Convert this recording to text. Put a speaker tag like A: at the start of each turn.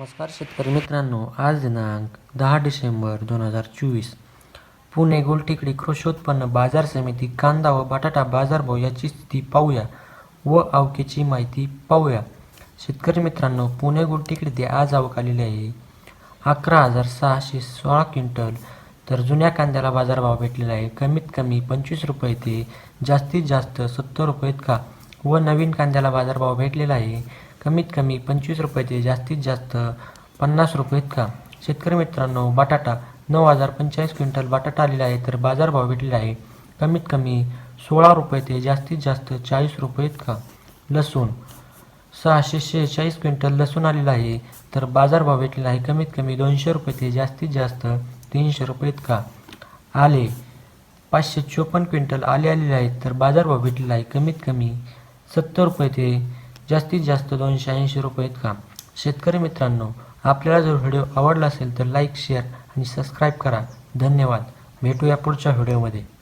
A: नमस्कार शेतकरी मित्रांनो. आज दिनांक दहा डिसेंबर दोन हजार चोवीस. पुणे गोलटेकडी कृषी उत्पन्न बाजार समिती कांदा व बटाटा बाजारभाव याची स्थिती पाहूया व अवकेची माहिती पाहूया. शेतकरी मित्रांनो पुणे गोलटेकडी ते आज आवक आलेली आहे. अकरा हजार सहाशे सोळा क्विंटल. तर जुन्या कांद्याला बाजारभाव भेटलेला आहे. कमीत कमी पंचवीस रुपये ते जास्तीत जास्त सत्तर रुपये इतका व नवीन कांद्याला बाजारभाव भेटलेला आहे. कमीत कमी पंचवीस रुपये ते जास्तीत जास्त पन्नास रुपये इतका शेतकरी मित्रांनो बटाटा नऊ हजार पंचेचाळीस क्विंटल बटाटा आलेला आहे तर बाजारभाव भेटलेला आहे. कमीत कमी सोळा रुपये ते जास्तीत जास्त चाळीस रुपये इतका लसूण सहाशे शेहेचाळीस क्विंटल लसूण आलेला आहे तर बाजारभाव भेटलेला आहे. कमीत कमी दोनशे रुपये ते जास्तीत जास्त तीनशे रुपये इतका आले पाचशे चोपन्न क्विंटल आले आलेले आहेत तर बाजारभाव भेटलेला आहे. कमीत कमी सत्तर रुपये ते जास्तीत जास्त दोनशे ऐंशी रुपये का शेतकरी मित्रांनो आपल्याला जर व्हिडिओ आवडला असेल तर लाईक शेअर आणि सबस्क्राईब करा. धन्यवाद. भेटूया पुढच्या व्हिडिओमध्ये.